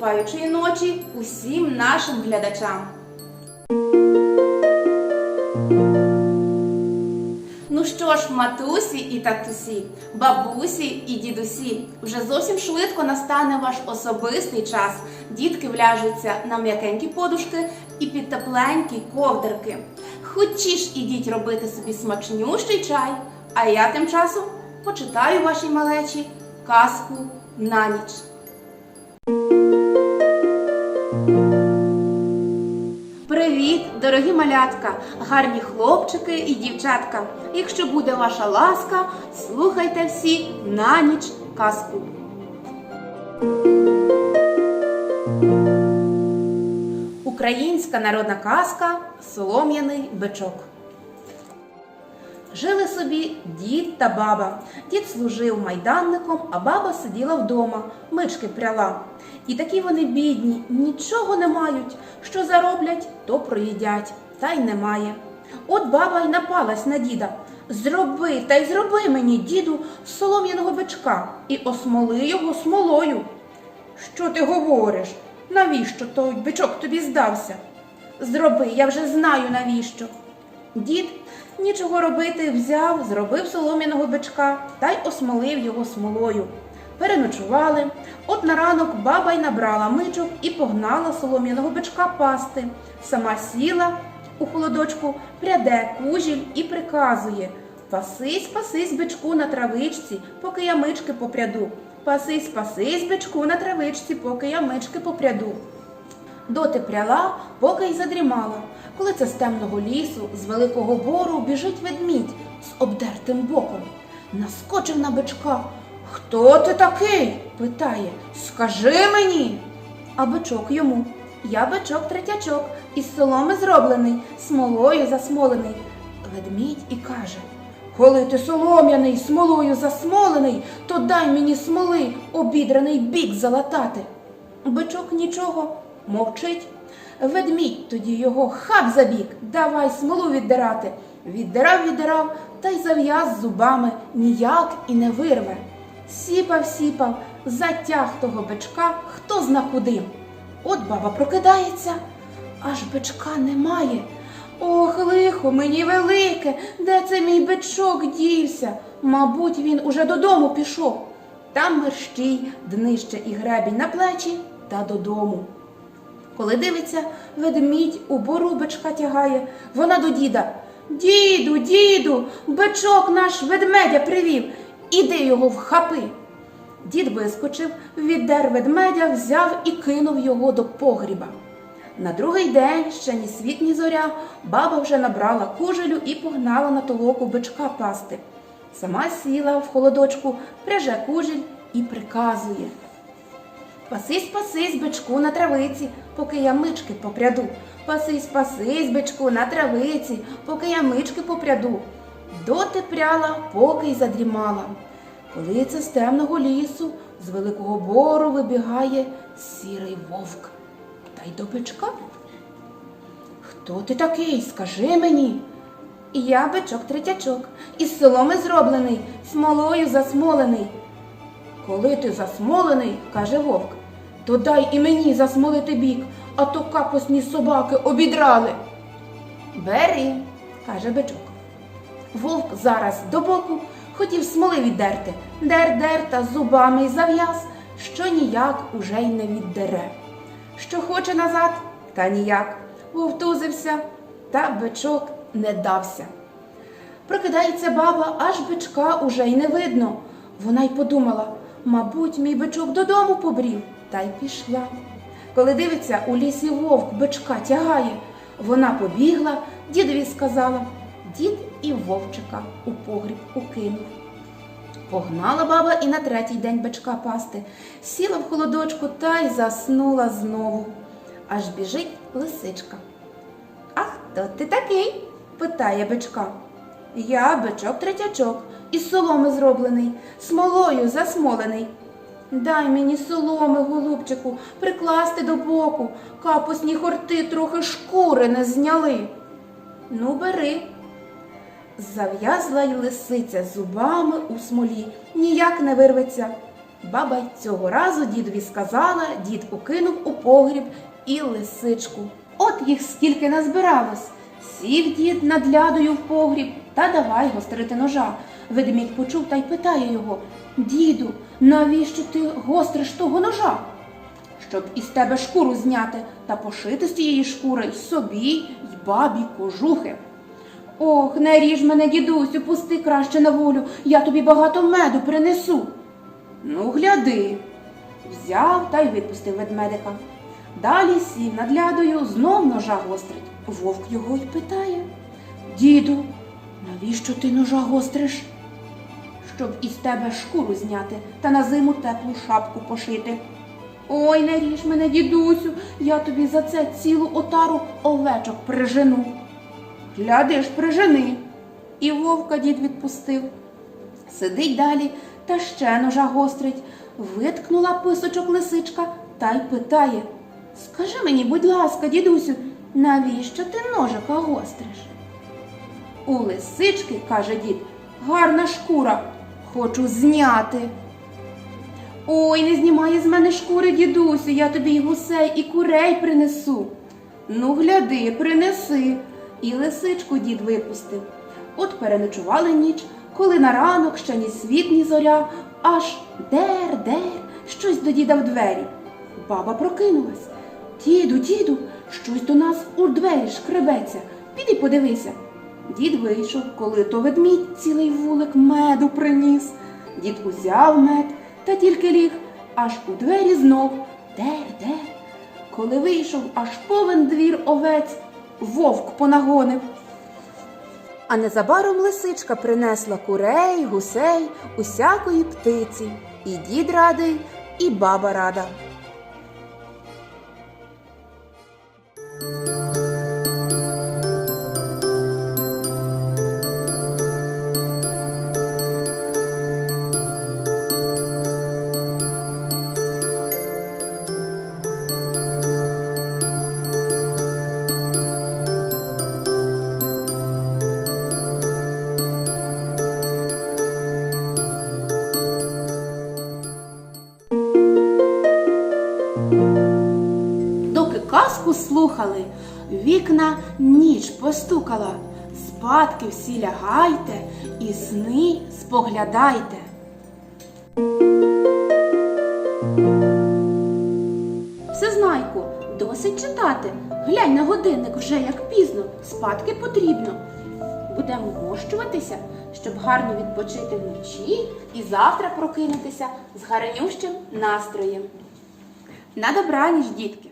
блукаючої ночі усім нашим глядачам. Ну що ж, матусі і татусі, бабусі і дідусі, вже зовсім швидко настане ваш особистий час. Дітки вляжуться на м'якенькі подушки і під тепленькі ковдерки. Хочі ідіть робити собі смачнющий чай, а я тим часом почитаю вашій малечі казку на ніч. Привіт, дорогі малятка, гарні хлопчики і дівчатка. Якщо буде ваша ласка, слухайте всі на ніч казку. Українська народна казка Солом'яний бичок. Жили собі дід та баба. Дід служив майданником, а баба сиділа вдома, мички пряла. І такі вони бідні, нічого не мають. Що зароблять, то проїдять, та й немає. От баба й напалась на діда. Зроби та й зроби мені, діду, солом'яного бичка і осмоли його смолою. Що ти говориш? Навіщо той бичок тобі здався? Зроби, я вже знаю навіщо. Дід нічого робити взяв, зробив солом'яного бичка та й осмолив його смолою. Переночували. От на ранок баба й набрала мичок і погнала солом'яного бичка пасти. Сама сіла у холодочку, пряде кужіль і приказує Пасись, пасись, бичку на травичці, поки я мички попряду. Пасись, пасись, бичку на травичці, поки я мички попряду. Доти пряла, поки й задрімала. Коли це з темного лісу, з великого бору біжить ведмідь з обдертим боком. Наскочив на бичка. Хто ти такий? питає. Скажи мені. А бичок йому. Я бичок третячок, із соломи зроблений, смолою засмолений. Ведмідь і каже. Коли ти солом'яний, смолою засмолений, то дай мені смоли, обідраний бік залатати. Бичок нічого, мовчить. Ведмідь тоді його хап за бік, давай смолу віддирати. Віддирав, віддирав, та й зав'яз зубами ніяк і не вирве. Сіпав, сіпав, затяг того бичка, хто зна куди. От баба прокидається, аж бичка немає. Ох, лихо мені велике, де це мій бичок дівся? Мабуть, він уже додому пішов. Там мерщій, днище і гребінь на плечі та додому. Коли дивиться, ведмідь у бору бичка тягає, вона до діда. Діду, діду, бичок наш ведмедя привів, іди його вхапи. Дід вискочив, віддер ведмедя, взяв і кинув його до погріба. На другий день, ще ні світ, ні зоря, баба вже набрала кужелю і погнала на толоку бичка пасти. Сама сіла в холодочку, пряже кужель і приказує. Пасись, пасись, бичку на травиці, поки я мички попряду. Пасись, пасись, бичку на травиці, поки я мички попряду. Доти пряла, поки й задрімала. Коли це з темного лісу, з великого бору вибігає сірий вовк. Та й до бичка. Хто ти такий? Скажи мені. Я бичок третячок, із соломи зроблений, смолою засмолений. Коли ти засмолений, каже вовк, то дай і мені засмолити бік, а то капусні собаки обідрали. Бери, каже бичок. Вовк зараз до боку хотів смоли віддерти, дер-дер та зубами й зав'яз, що ніяк уже й не віддере. Що хоче назад, та ніяк. Вовтузився, та бичок не дався. Прокидається баба, аж бичка уже й не видно. Вона й подумала, мабуть, мій бичок додому побрів, та й пішла. Коли дивиться, у лісі вовк бичка тягає, вона побігла, дідові сказала, дід і вовчика у погріб укинув. Погнала баба і на третій день бичка пасти, сіла в холодочку та й заснула знову. Аж біжить лисичка. А хто ти такий? питає бичка. Я бичок третячок, із соломи зроблений, смолою засмолений. Дай мені соломи, голубчику, прикласти до боку, капусні хорти трохи шкури не зняли. Ну, бери. Зав'язла й лисиця зубами у смолі, ніяк не вирветься. Баба й цього разу дідові сказала, дід укинув у погріб і лисичку. От їх скільки назбиралось. Сів дід над лядою в погріб та давай гострити ножа. Ведмідь почув та й питає його Діду, навіщо ти гостриш того ножа? Щоб із тебе шкуру зняти та пошити з тієї шкури собі, й бабі кожухи. Ох, не ріж мене, дідусю, пусти краще на волю, я тобі багато меду принесу. Ну, гляди. Взяв та й випустив ведмедика. Далі сів над лядою, знов ножа гострить. Вовк його й питає. Діду, навіщо ти ножа гостриш? Щоб із тебе шкуру зняти та на зиму теплу шапку пошити. Ой, не ріж мене, дідусю, я тобі за це цілу отару овечок прижену. Гляди ж, прижени. І вовка дід відпустив. Сидить далі та ще ножа гострить. Виткнула писочок лисичка та й питає. Скажи мені, будь ласка, дідусю, навіщо ти ножика гостриш? У лисички, каже дід, гарна шкура, хочу зняти. Ой, не знімай з мене шкури, дідусю, я тобі й гусей, і курей принесу. Ну, гляди, принеси. І лисичку дід випустив. От переночували ніч, коли на ранок ще ні світ, ні зоря, аж дер, дер, щось до діда в двері. Баба прокинулась. Діду, діду, щось до нас у двері шкребеться. Піди подивися. Дід вийшов, коли то ведмідь цілий вулик меду приніс. Дід узяв мед та тільки ліг, аж у двері знов дер, дер. Коли вийшов, аж повен двір овець, вовк понагонив. А незабаром лисичка принесла курей, гусей, усякої птиці. І дід радий, і баба рада. Thank you. Слухали, вікна ніч постукала. Спадки всі лягайте і сни споглядайте. Всезнайку, досить читати. Глянь на годинник вже як пізно, спадки потрібно. Будемо вмощуватися, щоб гарно відпочити вночі і завтра прокинутися з гарнющим настроєм. На добраніч, дітки!